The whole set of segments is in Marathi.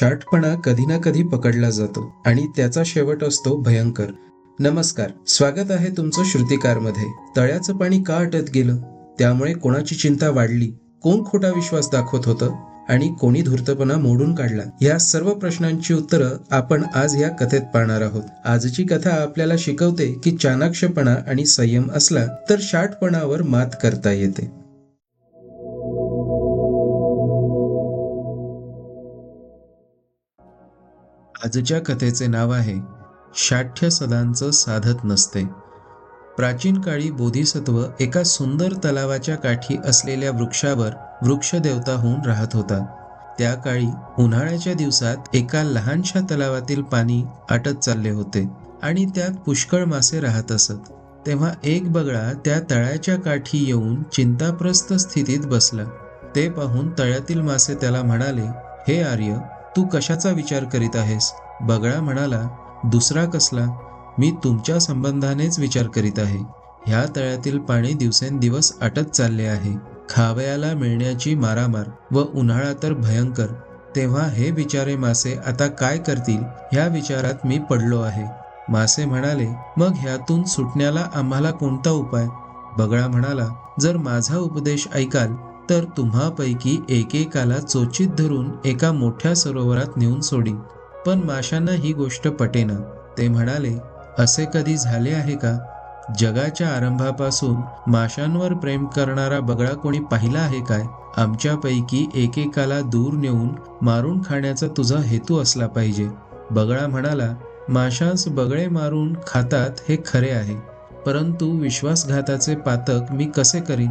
शाटपणा कधी ना कधी पकडला जातो आणि त्याचा शेवट असतो भयंकर. नमस्कार स्वागत आहे तुमचं श्रुतिकारमध्ये. तळ्याचं पाणी का आटत गेलं? त्यामुळे कोणाची चिंता वाढली? कोण खोटा विश्वास दाखवत होतं? आणि कोणी धूर्तपणा मोडून काढला? या सर्व प्रश्नांची उत्तरं आपण आज या कथेत पाहणार आहोत. आजची कथा आपल्याला शिकवते की चाणाक्षपणा आणि संयम असला तर शाटपणावर मात करता येते. आजच्या कथेचे नाव आहे शाठ्य सदांचं साधत नसते. प्राचीन काळी बोधिसत्व एका सुंदर तलावाच्या काठी असलेल्या वृक्षावर वृक्षदेवता होऊन राहत होता. त्या काळी उन्हाळ्याच्या दिवसात एका लहानशा तलावातील पाणी आटत चालले होते आणि त्यात पुष्कळ मासे राहत असत. तेव्हा एक बगळा त्या तळ्याच्या काठी येऊन चिंताप्रस्त स्थितीत बसला. ते पाहून तळ्यातील मासे त्याला म्हणाले हे आर्य तू कशाचा विचार करीत आहेस? बगळा म्हणाला दुसरा कसला? मी तुमच्या संबंधानेच विचार करीत आहे. ह्या तळ्यातील पाणी दिवसेंदिवस आटत चालले आहे. खावयाला मिळण्याची मारामार व उन्हाळा तर भयंकर. तेव्हा हे बिचारे मासे आता काय करतील? ह्या विचारात मी पडलो आहे. मासे म्हणाले मग ह्यातून सुटण्याला आम्हाला कोणता उपाय? बगळा म्हणाला जर माझा उपदेश ऐकाल तर तुम्हापैकी एकेकाला चोचीत धरून एका मोठ्या सरोवरात नेऊन सोडीन. पण माशांना ही गोष्ट पटेना. ते म्हणाले असे कधी झाले आहे का? जगाच्या आरंभापासून माशांवर प्रेम करणारा बगळा कोणी पाहिला आहे काय? आमच्यापैकी एकेकाला दूर नेऊन मारून खाण्याचा तुझा हेतू असला पाहिजे. बगळा म्हणाला माशांस बगळे मारून खातात हे खरे आहे. परंतु विश्वासघाताचे पातक मी कसे करीन?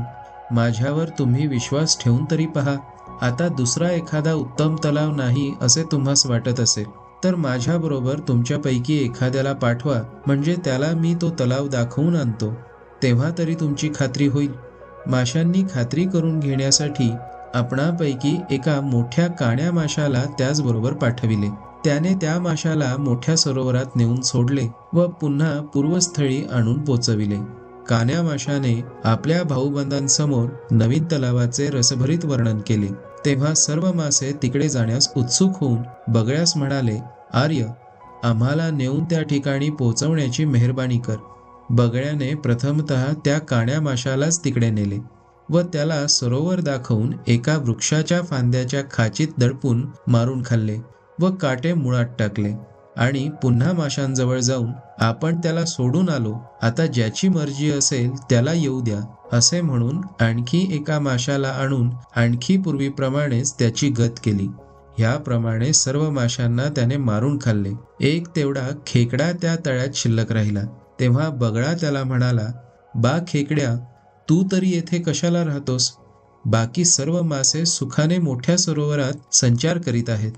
माझ्यावर तुम्ही विश्वास ठेवून तरी पहा. आता दुसरा एखादा उत्तम तलाव नाही असे तुम्हास वाटत असेल. तर माझ्याबरोबर तुमच्यापैकी एखाद्याला पाठवा म्हणजे त्याला मी तो तलाव दाखवून आणतो. तेव्हा तरी तुमची खात्री होईल. माशांनी खात्री करून घेण्यासाठी आपणापैकी एका मोठ्या काण्या माशाला त्याचबरोबर पाठविले. त्याने त्या माशाला मोठ्या सरोवरात नेऊन सोडले व पुन्हा पूर्वस्थळी आणून पोचविले. कान्या माशाने आपल्या भाऊबंधांसमोर नवीन तलावाचे रसभरीत वर्णन केले. तेव्हा सर्व मासे तिकडे जाण्यास उत्सुक होऊन बगळ्यास म्हणाले आर्य आम्हाला नेऊन त्या ठिकाणी पोहोचवण्याची मेहरबानी कर. बगळ्याने प्रथमतः त्या काण्या माशालाच तिकडे नेले व त्याला सरोवर दाखवून एका वृक्षाच्या फांद्याच्या खाचीत दडपून मारून खाल्ले व काटे मुळात टाकले. आणि पुन्हा माशांजवळ जाऊन आपण त्याला सोडून आलो. आता ज्याची मर्जी असेल त्याला येऊ द्या असे म्हणून आणखी एका माशाला आणून आणखी पूर्वीप्रमाणेच त्याची गत केली. ह्याप्रमाणे सर्व माशांना त्याने मारून खाल्ले. एक तेवढा खेकडा त्या तळ्यात शिल्लक राहिला. तेव्हा बगळा त्याला म्हणाला बा खेकड्या तू तरी येथे कशाला राहतोस? बाकी सर्व मासे सुखाने मोठ्या सरोवरात संचार करीत आहेत.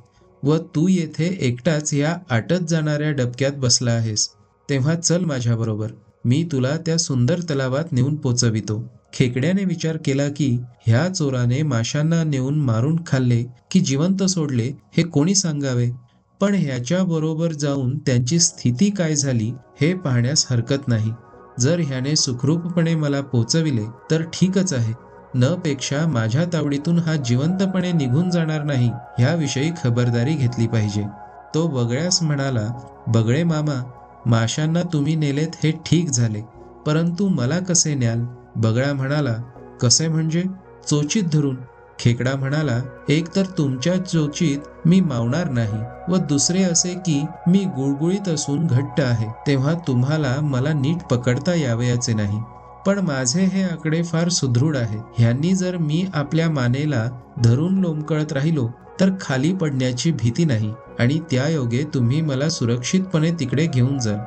व तू येथे एकटाच या आटत जाणाऱ्या डबक्यात बसला आहेस. तेव्हा चल माझ्याबरोबर. मी तुला त्या सुंदर तलावात नेऊन पोचवितो. खेकड्याने विचार केला की ह्या चोराने माशांना नेऊन मारून खाल्ले की जिवंत सोडले हे कोणी सांगावे? पण ह्याच्या बरोबर जाऊन त्यांची स्थिती काय झाली हे पाहण्यास हरकत नाही. जर ह्याने सुखरूपपणे मला पोचविले तर ठीकच आहे. न पेक्षा माझ्या तावडीतून हा जिवंतपणे निघून जाणार नाही ह्याविषयी खबरदारी घेतली पाहिजे. तो बगळ्यास म्हणाला बगळे मामा माशांना तुम्ही नेलेत हे ठीक झाले परंतु मला कसे न्याल? बगळा म्हणाला कसे म्हणजे? चोचीत धरून. खेकडा म्हणाला एक तर तुमच्या चोचीत मी मावणार नाही व दुसरे असे की मी गुळगुळीत असून घट्ट आहे तेव्हा तुम्हाला मला नीट पकडता यावयाचे नाही. पण माझे हे आकडे फार सुदृढ आहेत ह्यांनी जर मी आपल्या मानेला धरून लोंबकळत राहिलो तर खाली पडण्याची भीती नाही आणि त्या योगे तुम्ही मला सुरक्षितपणे तिकडे घेऊन जाल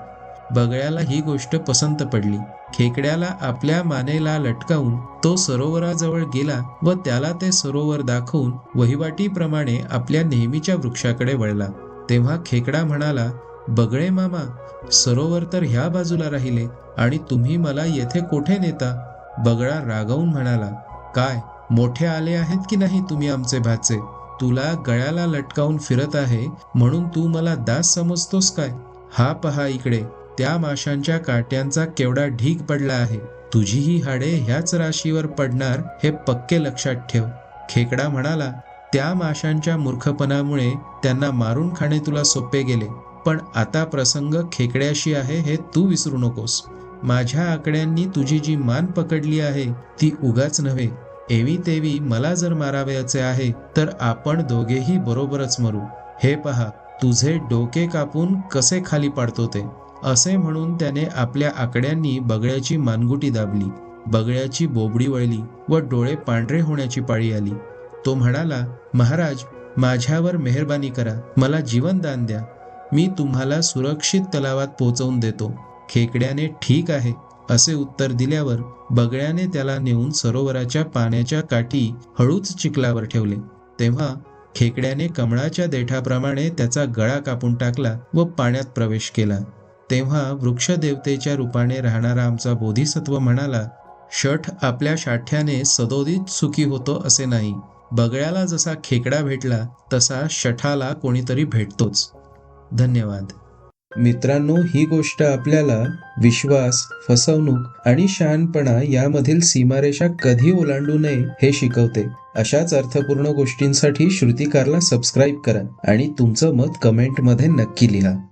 बगळ्याला ही गोष्ट पसंत पडली. खेकड्याला आपल्या मानेला लटकावून तो सरोवराजवळ गेला व त्याला ते सरोवर दाखवून वहिवाटीप्रमाणे आपल्या नेहमीच्या वृक्षाकडे वळला. तेव्हा खेकडा म्हणाला बगळे मामा सरोवर तर ह्या बाजूला राहिले आणि तुम्ही मला येथे कोठे नेता? बगळा रागावून म्हणाला काय मोठे आले आहेत की नाही तुम्ही आमचे भाचे? तुला गळ्याला लटकावून फिरत आहे म्हणून तू मला दास समजतोस काय? हा पहा इकडे त्या माशांच्या काट्यांचा केवढा ढीग पडला आहे. तुझी ही हाडे ह्याच राशीवर पडणार हे पक्के लक्षात ठेव. खेकडा म्हणाला त्या माशांच्या मूर्खपणामुळे त्यांना मारून खाणे तुला सोपे गेले. पण आता प्रसंग खेकड्याशी आहे हे तू विसरू नकोस. माझ्या आकड्यांनी तुझी जी मान पकडली आहे ती उगाच नव्हे. एवी तेवी मला जर मारावयाचे आहे तर आपण दोघेही बरोबरच मरू. हे पहा तुझे डोके कापून कसे खाली पाडतो ते. असे म्हणून त्याने आपल्या आकड्यांनी बगळ्याची मानगुटी दाबली. बगळ्याची बोबडी वळली व डोळे पांढरे होण्याची पाळी आली. तो म्हणाला महाराज माझ्यावर मेहरबानी करा. मला जीवनदान द्या. मी तुम्हाला सुरक्षित तलावात पोहोचवून देतो. खेकड्याने ठीक आहे असे उत्तर दिल्यावर बगळ्याने त्याला नेऊन सरोवराच्या पाण्याच्या काठी हळूच चिखलावर ठेवले. तेव्हा खेकड्याने कमळाच्या देठाप्रमाणे त्याचा गळा कापून टाकला व पाण्यात प्रवेश केला. तेव्हा वृक्षदेवतेच्या रूपाने राहणारा आमचा बोधिसत्व म्हणाला शठ आपल्या शाठ्याने सदोदित सुखी होतो असे नाही. बगळ्याला जसा खेकडा भेटला तसा शठाला कोणीतरी भेटतोच. धन्यवाद. मित्रांनो ही गोष्ट आपल्याला विश्वास फसवणूक आणि शहाणपणा यामधील सीमारेषा कधी ओलांडू नये हे शिकवते. अशाच अर्थपूर्ण गोष्टींसाठी श्रुतिकारला सबस्क्राईब करा आणि तुमचं मत कमेंटमध्ये नक्की लिहा.